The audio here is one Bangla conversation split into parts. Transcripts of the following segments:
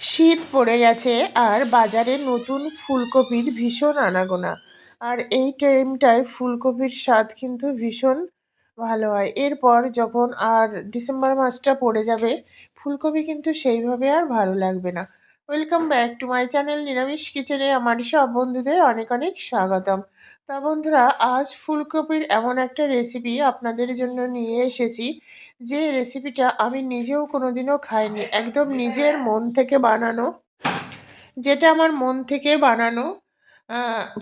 শীত পড়ে গেছে আর বাজারে নতুন ফুলকপির ভীষণ আনাগোনা। আর এই টাইমটায় ফুলকপির স্বাদ কিন্তু ভীষণ ভালো হয়। এরপর যখন আর ডিসেম্বর মাসটা পড়ে যাবে, ফুলকপি কিন্তু সেইভাবে আর ভালো লাগবে না। Welcome back to my channel নিরামিষ কিচেনে আমার সব বন্ধুদের অনেক অনেক স্বাগতম। তা বন্ধুরা, আজ ফুলকপির এমন একটা রেসিপি আপনাদের জন্য নিয়ে এসেছি, যে রেসিপিটা আমি নিজেও কোনোদিনও খাইনি, একদম নিজের মন থেকে বানানো। যেটা আমার মন থেকে বানানো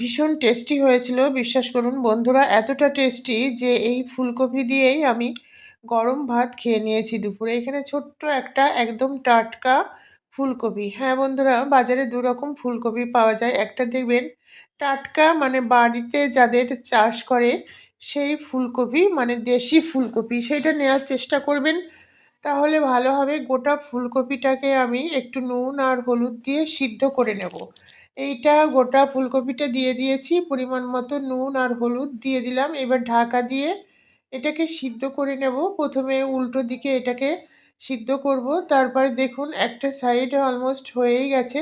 ভীষণ টেস্টি হয়েছিল, বিশ্বাস করুন বন্ধুরা, এতটা টেস্টি যে এই ফুলকপি দিয়েই আমি গরম ভাত খেয়ে নিয়েছি দুপুরে। এখানে ছোট্ট একটা একদম টাটকা ফুলকপি। হ্যাঁ বন্ধুরা, বাজারে দু রকম ফুলকপি পাওয়া যায়। একটা দেখবেন, টাটকা মানে বাড়িতে যাদের চাষ করে, সেই ফুলকপি মানে দেশি ফুলকপি, সেইটা নেওয়ার চেষ্টা করবেন। তাহলে ভালো হবে, গোটা ফুলকপিটাকে আমি একটু নুন আর হলুদ দিয়ে সিদ্ধ করে নেব। এইটা গোটা ফুলকপিটা দিয়ে দিয়েছি, পরিমাণ মতো নুন আর হলুদ দিয়ে দিলাম। এবার ঢাকা দিয়ে এটাকে সিদ্ধ করে নেব। প্রথমে উল্টো দিকে এটাকে সিদ্ধ করব। তারপরে দেখুন, একটা সাইড অলমোস্ট হয়েই গেছে।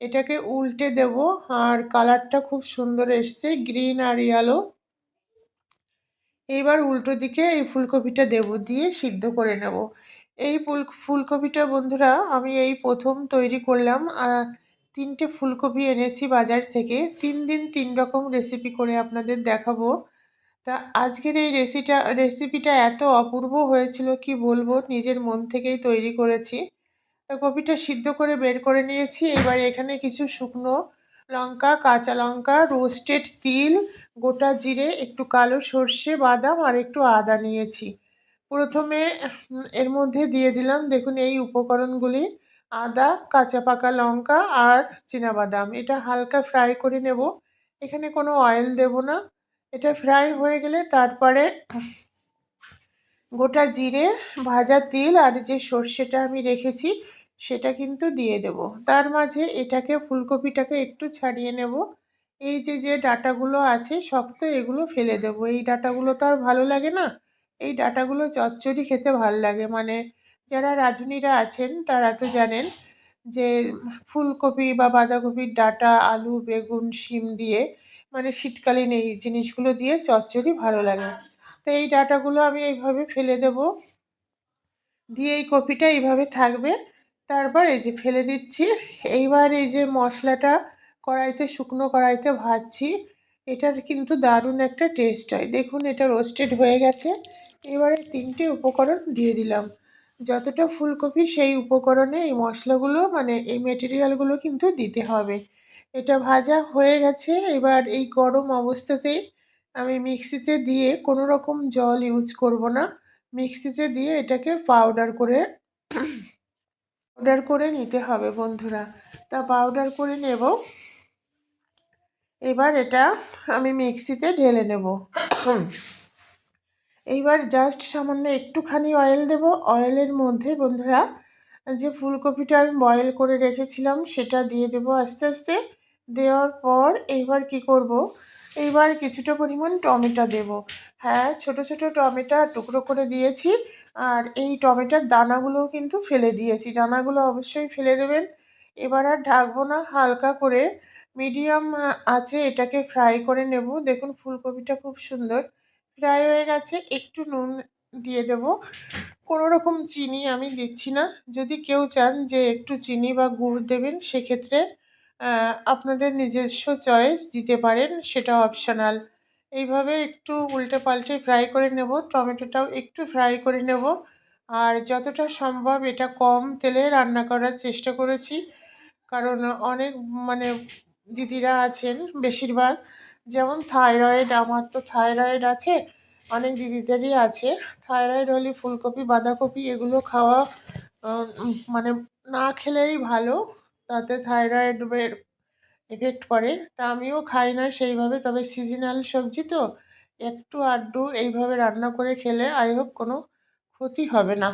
এটাকে উল্টে দেব আর কালারটা খুব সুন্দর এসছে গ্রিন আর ইয়েলো এইবার উল্টো দিকে এই ফুলকপিটা দেব দিয়ে সিদ্ধ করে নেব। এই ফুল, ফুলকপিটা বন্ধুরা, আমি এই প্রথম তৈরি করলাম। তিনটে ফুলকপি এনেছি বাজার থেকে। তিন দিন তিন রকম রেসিপি করে আপনাদের দেখাবো। তা আজকের এই রেসিটা রেসিপিটা এত অপূর্ব হয়েছিল, কি বলব? নিজের মন থেকেই তৈরি করেছি। তা কপিটা সিদ্ধ করে বের করে নিয়েছি। এবার এখানে কিছু শুকনো লঙ্কা, কাঁচা লঙ্কা রোস্টেড তিল, গোটা জিরে, একটু কালো সর্ষে, বাদাম আর একটু আদা নিয়েছি। প্রথমে এর মধ্যে দিয়ে দিলাম, দেখুন এই উপকরণগুলি, আদা, কাঁচা পাকা লঙ্কা আর বাদাম এটা হালকা ফ্রাই করে নেব। এখানে কোনো অয়েল দেব না। এটা ফ্রাই হয়ে গেলে তারপরে গোটা জিরে, ভাজা তিল আর যে সর্ষেটা আমি রেখেছি সেটা কিন্তু দিয়ে দেব। তার মাঝে এটাকে, ফুলকপিটাকে একটু ছাড়িয়ে নেব। এই যে যে ডাটাগুলো আছে শক্ত এগুলো ফেলে দেব। এই ডাটাগুলো তো আর ভালো লাগে না। এই ডাটাগুলো চচ্চড়ি খেতে ভালো লাগে। মানে যারা রাঁধুনিরা আছেন তারা তো জানেন যে ফুলকপি বা বাঁধাকপির ডাটা, আলু, বেগুন, শিম দিয়ে মানে শীতকালীন এই জিনিসগুলো দিয়ে চচ্চড়ি ভালো লাগে। তো এই ডাটাগুলো আমি এইভাবে ফেলে দেব। দিয়ে এই কপিটা এইভাবে থাকবে। তারপর এই যে ফেলে দিচ্ছি। এইবার এই যে মশলাটা কড়াইতে, শুকনো কড়াইতে ভাজছি, এটার কিন্তু দারুণ একটা টেস্ট হয়। দেখুন, এটা রোস্টেড হয়ে গেছে। এবারে তিনটে উপকরণ দিয়ে দিলাম। যতটা ফুলকপি সেই উপকরণে এই মশলাগুলো মানে এই মেটেরিয়ালগুলো কিন্তু দিতে হবে। এটা ভাজা হয়ে গেছে। এবার এই গরম অবস্থাতেই আমি মিক্সিতে দিয়ে কোনো রকম জল ইউজ করব না। মিক্সিতে দিয়ে এটাকে পাউডার করে পাউডার করে নিতে হবে বন্ধুরা। তা পাউডার করে নেব। এবার এটা আমি মিক্সিতে ঢেলে নেব। এইবার জাস্ট সামান্য একটুখানি অয়েল দেব। অয়েলের মধ্যে বন্ধুরা, যে ফুলকপিটা আমি বয়েল করে রেখেছিলাম, সেটা দিয়ে দেব আস্তে আস্তে। দেওয়ার পর এইবার কি করব? এইবার কিছুটা পরিমাণ টমেটো দেব। হ্যাঁ ছোট ছোট টমেটো টুকরো করে দিয়েছি আর এই টমেটোর দানাগুলোও কিন্তু ফেলে দিয়েছি। দানাগুলো অবশ্যই ফেলে দেবেন। এবার আর ঢাকবো না, হালকা করে মিডিয়াম আছে এটাকে ফ্রাই করে নেব। দেখুন ফুলকপিটা খুব সুন্দর ফ্রাই হয়ে গেছে। একটু নুন দিয়ে দেব। কোনো রকম চিনি আমি দিচ্ছি না। যদি কেউ চান যে একটু চিনি বা গুড় দেবেন, সেক্ষেত্রে আপনাদের নিজস্ব চয়েস দিতে পারেন সেটা অপশনাল এইভাবে একটু উল্টে পাল্টে ফ্রাই করে নেব, টমেটোটাও একটু ফ্রাই করে নেব। আর যতটা সম্ভব এটা কম তেলে রান্না করার চেষ্টা করেছি, কারণ অনেক মানে দিদিরা আছেন বেশিরভাগ, যেমন থাইরয়েড আমার তো থাইরয়েড আছে, অনেক দিদিদেরই আছে। থাইরয়েড হলে ফুলকপি, বাঁধাকপি, এগুলো খাওয়া মানে না খেলেই ভালো। তাতে থাইরয়েডের এফেক্ট পড়ে। তা আমিও খাই না সেইভাবে, তবে সিজনাল সবজি তো, একটু আড্ডু এইভাবে রান্না করে খেলে আই হোপ কোনো ক্ষতি হবে না।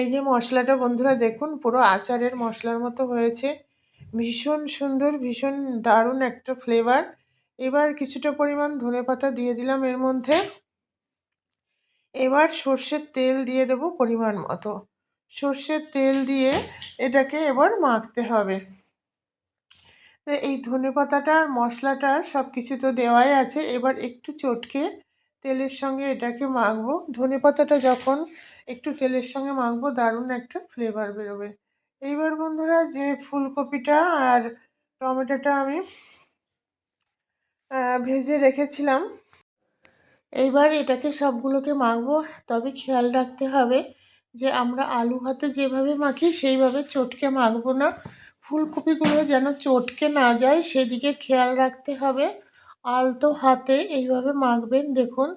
এই যে মশলাটা বন্ধুরা দেখুন, পুরো আচারের মশলার মতো হয়েছে। ভীষণ সুন্দর, ভীষণ দারুণ একটা ফ্লেভার এবার কিছুটা পরিমাণ ধনেপাতা দিয়ে দিলাম এর মধ্যে। এবার সর্ষের তেল দিয়ে দেব পরিমাণ মতো। সর্ষের তেল দিয়ে এটাকে এবার মাখতে হবে। এই ধনে পাতাটা আর মশলাটা সব কিছু তো দেওয়াই আছে। এবার একটু চটকে তেলের সঙ্গে এটাকে মাখবো। ধনে পাতাটা যখন একটু তেলের সঙ্গে মাখবো, দারুণ একটা ফ্লেভার বেরোবে। এইবার বন্ধুরা, যে ফুলকপিটা আর টমেটোটা আমি ভেজে রেখেছিলাম, এইবার এটাকে সবগুলোকে মাখবো। তবে খেয়াল রাখতে হবে যে আমরা আলু ভাতে যেভাবে মাখি, সেইভাবে চটকে মাখবো না। ফুলকপিগুলো যেন চটকে না যায়, সেদিকে খেয়াল রাখতে হবে। আলতো হাতে এইভাবে মাখবেন, দেখুন।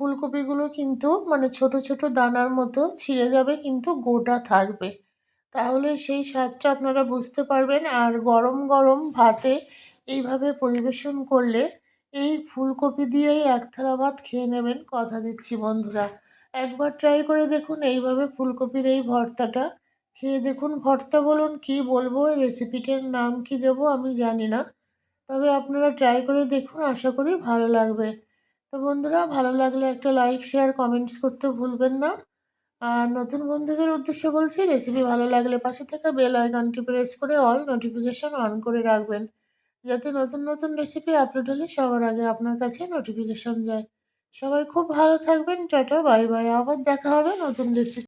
ফুলকপিগুলো কিন্তু মানে ছোট ছোট দানার মতো ছিঁড়ে যাবে, কিন্তু গোটা থাকবে। তাহলে সেই স্বাদটা আপনারা বুঝতে পারবেন। আর গরম গরম ভাতে এইভাবে পরিবেশন করলে এই ফুলকপি দিয়েই এক থালা ভাত খেয়ে নেবেন। কথা দিচ্ছি বন্ধুরা। একবার ট্রাই করে দেখুন, এইভাবে ফুলকপির এই ভর্তাটা। খেয়ে দেখুন, ভর্তা বলুন কি বলব, এই রেসিপিটার নাম কি দেবো আমি জানি না। তবে আপনারা ট্রাই করে দেখুন, আশা করি ভালো লাগবে। তো বন্ধুরা, ভালো লাগলে একটা লাইক শেয়ার কমেন্টস করতে ভুলবেন না। আর নতুন বন্ধুদের উদ্দেশ্যে বলছি রেসিপি ভালো লাগলে পাশে থাকা বেল আইকনটি প্রেস করে অল নোটিফিকেশান অন করে রাখবেন। যাতে নতুন নতুন রেসিপি আপলোড হলে সবার আগে আপনার কাছে নোটিফিকেশন যায়। সবাই খুব ভালো থাকবেন টাটা বাই বাই আবার দেখা হবে নতুন রেসিপি